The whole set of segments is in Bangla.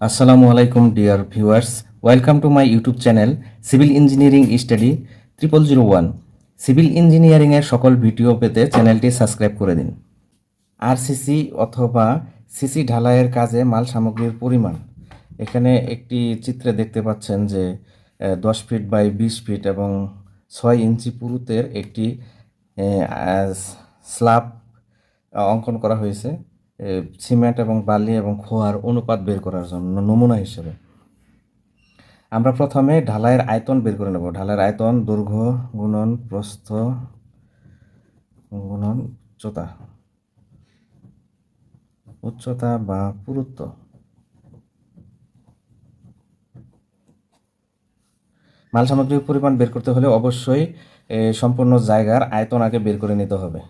আসসালামু আলাইকুম dear viewers welcome to my YouTube channel civil engineering study triple zero one civil ইঞ্জিনিয়ারিংয়ের সকল ভিডিও পেতে চ্যানেলটি সাবস্ক্রাইব করে দিন। আরসিসি অথবা সিসি ঢালাইয়ের কাজে মাল সামগ্রীর পরিমাণ। এখানে একটি চিত্রে দেখতে পাচ্ছেন যে দশ ফিট বাই বিশ ফিট এবং ছয় ইঞ্চি পুরুতের একটি স্ল্যাব অঙ্কন করা হয়েছে। সিমেন্ট এবং বালি এবং খোয়ার অনুপাত বের করার জন্য নমুনা হিসেবে। আমরা প্রথমে ঢালাইয়ের আয়তন বের করে নেব। ঢালাইয়ের আয়তন, দৈর্ঘ্য, গুণন, প্রস্থ, গুণন, উচ্চতা। উচ্চতা বা পুরুত্ব। মাল সামগ্রীর পরিমাণ বের করতে হলে অবশ্যই সম্পূর্ণ জায়গার আয়তন আগে বের করে নিতে হবে।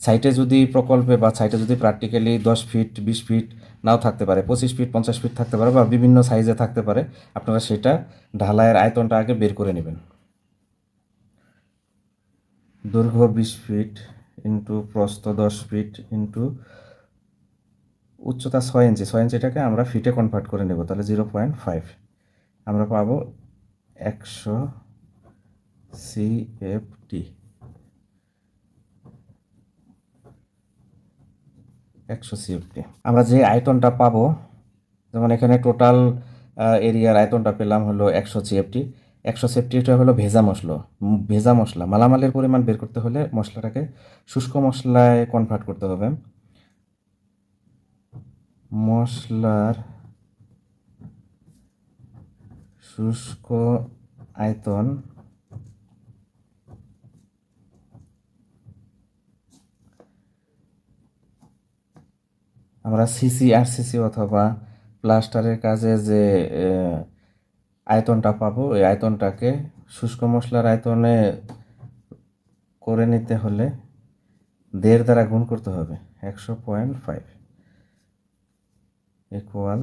সাইটে যদি প্রকল্পে বা সাইটে যদি প্র্যাকটিক্যালি দশ ফিট বিশ ফিট নাও থাকতে পারে, পঁচিশ ফিট পঞ্চাশ ফিট থাকতে পারে বা বিভিন্ন সাইজে থাকতে পারে, আপনারা সেটা ঢালাইয়ের আয়তনটা আগে বের করে নেবেন। দৈর্ঘ্য বিশ ফিট ইন্টু প্রস্থ দশ ফিট ইন্টু উচ্চতা ছয় ইঞ্চি ছয় ইঞ্চিটাকে আমরা ফিটে কনভার্ট করে নেব, তাহলে জিরো পয়েন্ট ফাইভ আমরা পাবো একশো সিএফটি একশো সিএফটি। আমরা যে আয়তনটা পাবো, যেমন এখানে টোটাল এরিয়ার আয়তনটা পেলাম হলো একশো সিএফটি। একশো সিএফটিটা হলো ভেজা মশলা। ভেজা মশলা। মালামালের পরিমাণ বের করতে হলে মশলাটাকে শুষ্ক মশলায় কনভার্ট করতে হবে। মশলার শুষ্ক আয়তন আমরা সিসি আর সিসি অথবা প্লাস্টারের কাজে যে আয়তনটা পাবো এই আয়তনটাকে শুষ্ক মশলার আয়তনে করে নিতে হলে দেড় দ্বারা গুণ করতে হবে, একশো পয়েন্ট ফাইভ ইকুয়াল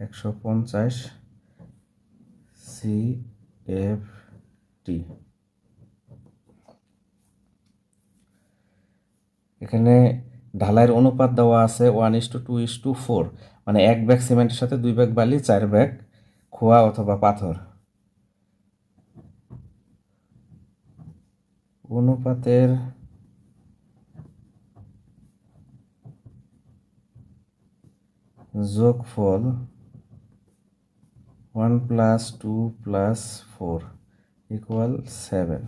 একশো পঞ্চাশ সি এফ টি এখানে ঢালাইয়ের অনুপাত দেওয়া আছে one is to two is to four মানে এক ব্যাগ সিমেন্টের সাথে দুই ব্যাগ বালি, চার ব্যাগ খোয়া অথবা পাথর। অনুপাতের যোগফল one plus two plus four equal seven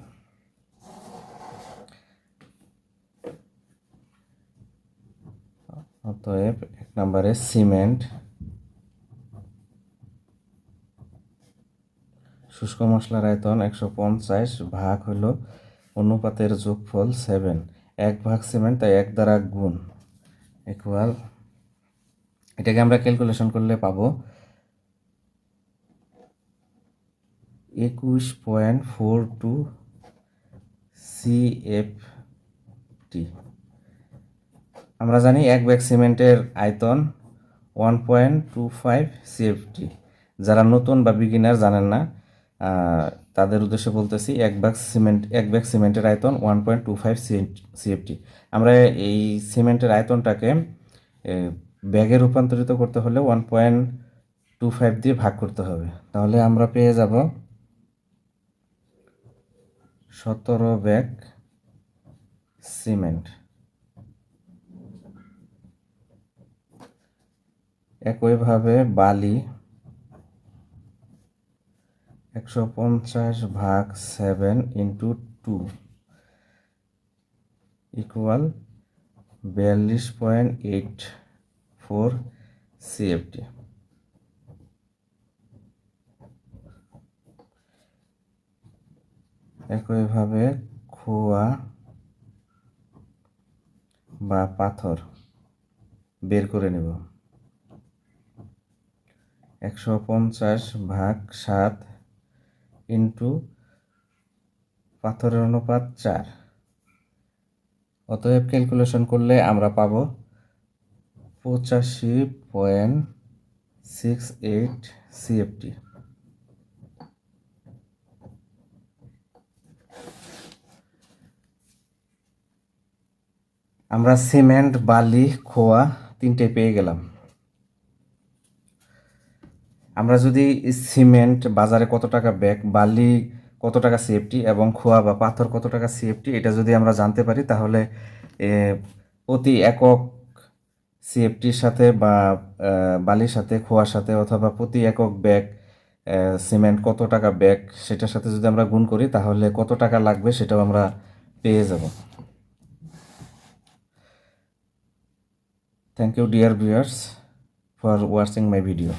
অতএব এক নম্বরে সিমেন্ট, শুষ্ক মশলার আয়তন একশো পঞ্চাশ ভাগ হলো অনুপাতের যোগফল সেভেন এক ভাগ সিমেন্ট, তাই এক দ্বারা গুণ ইকুয়াল এটাকে আমরা ক্যালকুলেশন করলে পাবো একুশ পয়েন্ট ফোর টু সিএফটি আমরা জানি এক ব্যাগ সিমেন্টের আয়তন one point two five CFT যারা নতুন বা বিগিনার জানেন না তাদের উদ্দেশ্যে বলতেছি এক ব্যাগ সিমেন্ট, এক ব্যাগ সিমেন্টের আয়তন one point two five CFT আমরা এই সিমেন্টের আয়তনটাকে ব্যাগে রূপান্তরিত করতে হলে ওয়ান পয়েন্ট টু ফাইভ দিয়ে ভাগ করতে হবে। তাহলে আমরা পেয়ে যাব সতেরো ব্যাগ সিমেন্ট। একইভাবে বালি একশো পঞ্চাশ ভাগ সেভেন ইন্টু টু ইকুয়াল বিয়াল্লিশ পয়েন্ট এইট ফোর সিএফটি। একইভাবে খোয়া বা পাথর বের করে নেব। একশো পঞ্চাশ ভাগ সাত ইন্টু পাথরের অনুপাত চার। অতএব ক্যালকুলেশন করলে আমরা পাবো পঁচাশি পয়েন্ট সিক্স এইট সিএফটি। আমরা সিমেন্ট, বালি, খোয়া তিনটে পেয়ে গেলাম। আমরা যদি সিমেন্ট বাজারে কত টাকা ব্যাগ, বালি কত টাকা সিএফটি এবং খোয়া বা পাথর কত টাকা সিএফটি এটা যদি আমরা জানতে পারি, তাহলে প্রতি একক সিএফটির সাথে বা বালির সাথে, খোয়ার সাথে অথবা প্রতি একক ব্যাগ সিমেন্ট কত টাকা ব্যাগ, সেটার সাথে যদি আমরা গুণ করি, তাহলে কত টাকা লাগবে সেটাও আমরা পেয়ে যাব। Thank you dear viewers for watching my video